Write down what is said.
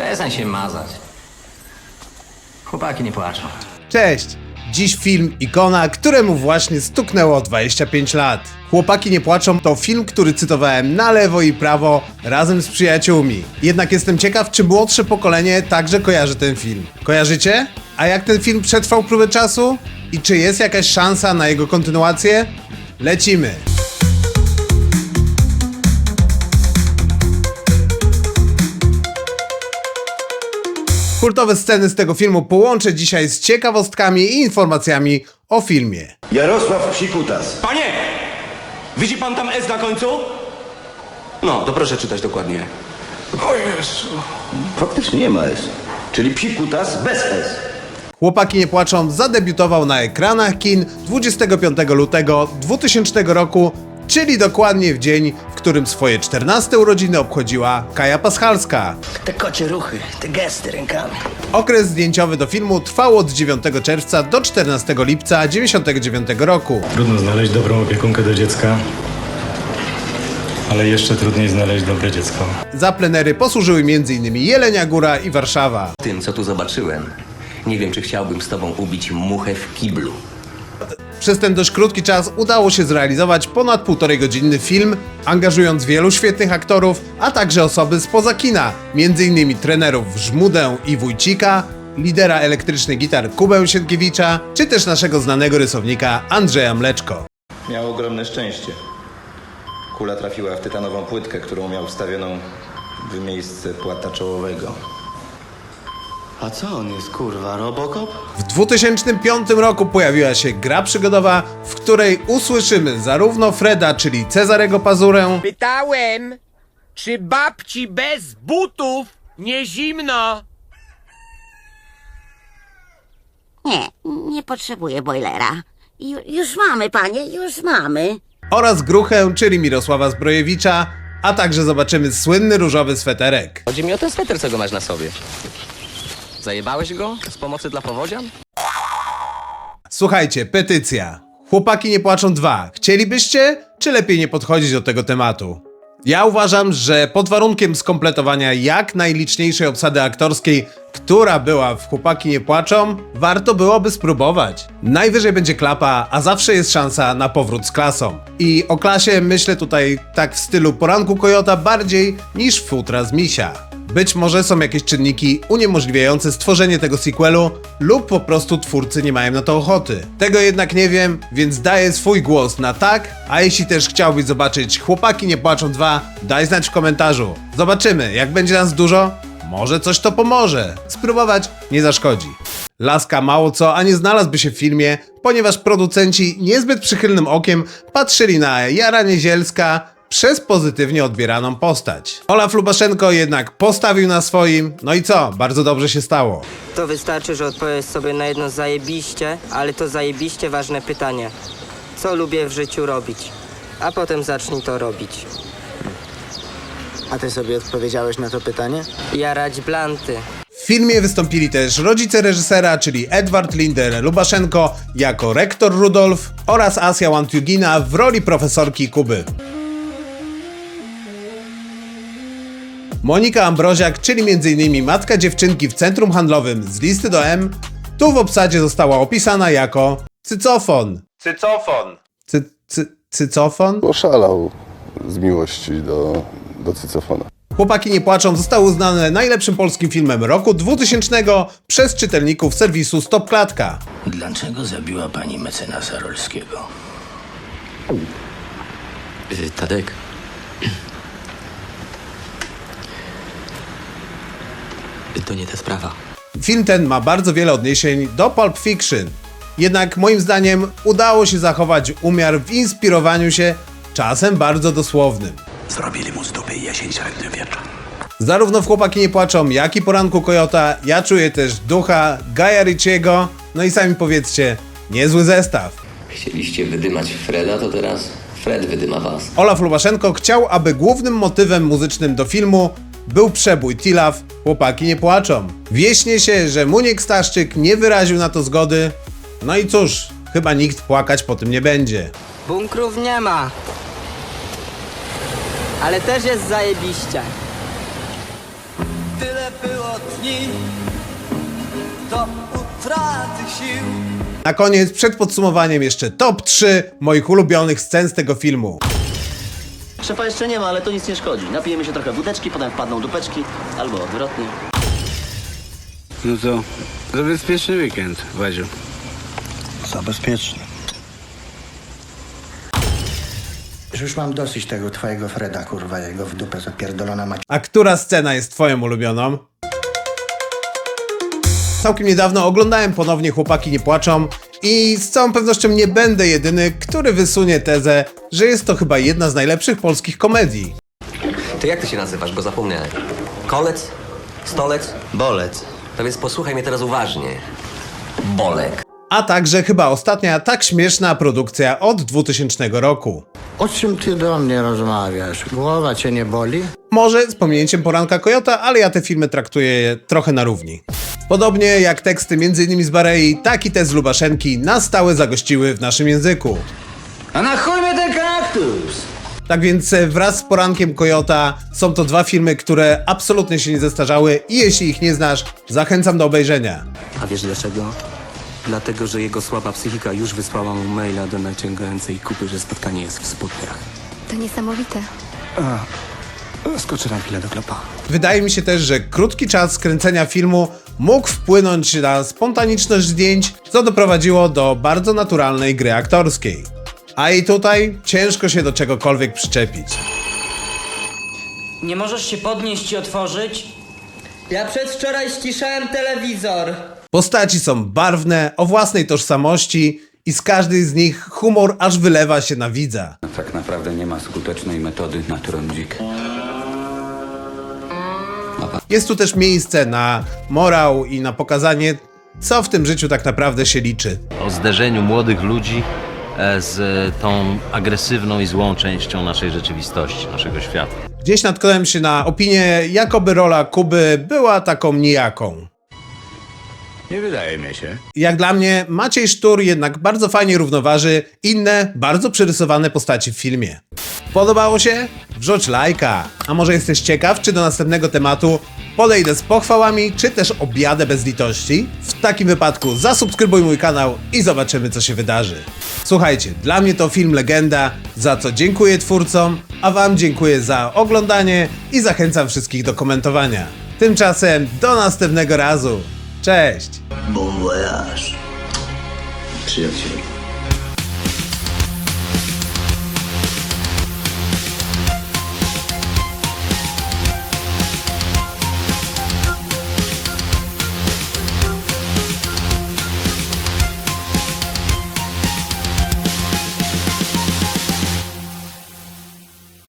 Przestań się mazać. Chłopaki nie płaczą. Cześć! Dziś film Ikona, któremu właśnie stuknęło 25 lat. Chłopaki nie płaczą to film, który cytowałem na lewo i prawo razem z przyjaciółmi. Jednak jestem ciekaw, czy młodsze pokolenie także kojarzy ten film. Kojarzycie? A jak ten film przetrwał próbę czasu? I czy jest jakaś szansa na jego kontynuację? Lecimy! Kultowe sceny z tego filmu połączę dzisiaj z ciekawostkami i informacjami o filmie. Jarosław Psikutas. Panie! Widzi pan tam S na końcu? No, to proszę czytać dokładnie. Faktycznie nie ma S. Czyli Psikutas bez S. Chłopaki nie płaczą zadebiutował na ekranach kin 25 lutego 2000 roku, czyli dokładnie w dzień, którym swoje 14 urodziny obchodziła Kaja Paschalska. Te kocie ruchy, te gesty rękami. Okres zdjęciowy do filmu trwał od 9 czerwca do 14 lipca 1999 roku. Trudno znaleźć dobrą opiekunkę do dziecka, ale jeszcze trudniej znaleźć dobre dziecko. Za plenery posłużyły m.in. Jelenia Góra i Warszawa. Tym, co tu zobaczyłem, nie wiem, czy chciałbym z tobą ubić muchę w kiblu. Przez ten dość krótki czas udało się zrealizować ponad półtorej godzinny film, angażując wielu świetnych aktorów, a także osoby spoza kina, m.in. trenerów Żmudę i Wójcika, lidera elektrycznych gitar Kubę Sienkiewicza, czy też naszego znanego rysownika Andrzeja Mleczko. Miał ogromne szczęście. Kula trafiła w tytanową płytkę, którą miał wstawioną w miejsce płata czołowego. A co on jest, kurwa, Robocop? W 2005 roku pojawiła się gra przygodowa, w której usłyszymy zarówno Freda, czyli Cezarego Pazurę, Pytałem, czy babci bez butów nie zimno? Nie, nie potrzebuję bojlera. Ju, już mamy, panie, już mamy. oraz Gruchę, czyli Mirosława Zbrojewicza, a także zobaczymy słynny różowy sweterek. Chodzi mi o ten sweter, co go masz na sobie. Zajebałeś go z pomocy dla powodzian? Słuchajcie, petycja. Chłopaki nie płaczą dwa. Chcielibyście, czy lepiej nie podchodzić do tego tematu? Ja uważam, że pod warunkiem skompletowania jak najliczniejszej obsady aktorskiej, która była w Chłopaki nie płaczą, warto byłoby spróbować. Najwyżej będzie klapa, a zawsze jest szansa na powrót z klasą. I o klasie myślę tutaj tak w stylu poranku kojota bardziej niż futra z misia. Być może są jakieś czynniki uniemożliwiające stworzenie tego sequelu, lub po prostu twórcy nie mają na to ochoty. Tego jednak nie wiem, więc daję swój głos na tak, a jeśli też chciałbyś zobaczyć Chłopaki nie płaczą 2, daj znać w komentarzu. Zobaczymy, jak będzie nas dużo, może coś to pomoże. Spróbować nie zaszkodzi. Laska mało co, a nie znalazłby się w filmie, ponieważ producenci niezbyt przychylnym okiem patrzyli na Jara Niezielska, przez pozytywnie odbieraną postać. Olaf Lubaszenko jednak postawił na swoim, no i co, bardzo dobrze się stało. To wystarczy, że odpowiesz sobie na jedno zajebiście, ale to zajebiście ważne pytanie. Co lubię w życiu robić? A potem zacznij to robić. A ty sobie odpowiedziałeś na to pytanie? Jarać blanty. W filmie wystąpili też rodzice reżysera, czyli Edward Linder Lubaszenko jako rektor Rudolf oraz Asia Wantiugina w roli profesorki Kuby. Monika Ambroziak, czyli m.in. matka dziewczynki w centrum handlowym z listy do M, tu w obsadzie została opisana jako cycofon. Cycofon. Cy, cy, cycofon? Oszalał z miłości do, do cycofona. Chłopaki nie płaczą został uznany najlepszym polskim filmem roku 2000 przez czytelników serwisu Stop Klatka. Dlaczego zabiła pani mecenasa Rolskiego? Yy, Tadek. To nie ta sprawa. Film ten ma bardzo wiele odniesień do Pulp Fiction. Jednak moim zdaniem udało się zachować umiar w inspirowaniu się, czasem bardzo dosłownym. Zrobili mu z dupy jesień średniowiecza. Zarówno w Chłopaki nie płaczą, jak i Poranku Kojota ja czuję też ducha Gaja Ritchiego, no i sami powiedzcie, niezły zestaw. Chcieliście wydymać Freda, to teraz Fred wydyma was. Olaf Lubaszenko chciał, aby głównym motywem muzycznym do filmu był przebój Tilaf Chłopaki nie płaczą. Wieśnie się, że Muniek Staszczyk nie wyraził na to zgody, no i cóż, chyba nikt płakać po tym nie będzie. Bunkrów nie ma. Ale też jest zajebiście. Tyle było dni do utraty sił. Na koniec, przed podsumowaniem, jeszcze top 3 moich ulubionych scen z tego filmu. Szefa jeszcze nie ma, ale to nic nie szkodzi. Napijemy się trochę wódeczki, potem wpadną dupeczki, albo odwrotnie. No to za bezpieczny weekend, Wadziu. Za bezpieczny. Już mam dosyć tego twojego Freda, kurwa, jego w dupę zapierdolona mać. A która scena jest twoją ulubioną? Całkiem niedawno oglądałem ponownie Chłopaki nie płaczą i z całą pewnością nie będę jedyny, który wysunie tezę, że jest to chyba jedna z najlepszych polskich komedii. Ty jak ty się nazywasz, bo zapomniałem? Kolec? Stolec? Bolec. To więc posłuchaj mnie teraz uważnie. Bolek. A także chyba ostatnia tak śmieszna produkcja od 2000 roku. O czym ty do mnie rozmawiasz? Głowa cię nie boli? Może z pominięciem poranka Kojota, ale ja te filmy traktuję trochę na równi. Podobnie jak teksty m.in. z Barei, tak i te z Lubaszenki na stałe zagościły w naszym języku. A na chuj mnie ten kaktus! Tak więc e, wraz z porankiem Kojota są to dwa filmy, które absolutnie się nie zestarzały i jeśli ich nie znasz, zachęcam do obejrzenia. A wiesz dlaczego? Dlatego, że jego słaba psychika już wysłała mu maila do naciągającej kupy, że spotkanie jest w spodniach. To niesamowite. Skoczę na chwilę do klopa. Wydaje mi się też, że krótki czas kręcenia filmu mógł wpłynąć na spontaniczność zdjęć, co doprowadziło do bardzo naturalnej gry aktorskiej. A i tutaj ciężko się do czegokolwiek przyczepić. Nie możesz się podnieść i otworzyć? Ja przedwczoraj ściszałem telewizor. Postaci są barwne, o własnej tożsamości i z każdej z nich humor aż wylewa się na widza. Tak naprawdę nie ma skutecznej metody na trądzik. Jest tu też miejsce na morał i na pokazanie, co w tym życiu tak naprawdę się liczy. O zderzeniu młodych ludzi e, z tą agresywną i złą częścią naszej rzeczywistości, naszego świata. Gdzieś natknąłem się na opinię, jakoby rola Kuby była taką nijaką. Nie wydaje mi się. Jak dla mnie, Maciej Sztur jednak bardzo fajnie równoważy inne, bardzo przerysowane postaci w filmie. Podobało się? Wrzuć lajka. A może jesteś ciekaw, czy do następnego tematu podejdę z pochwałami, czy też objadę bez litości? W takim wypadku zasubskrybuj mój kanał i zobaczymy, co się wydarzy. Słuchajcie, dla mnie to film legenda, za co dziękuję twórcom, a wam dziękuję za oglądanie i zachęcam wszystkich do komentowania. Tymczasem do następnego razu. Cześć! Bon voyage. Przyjacielu.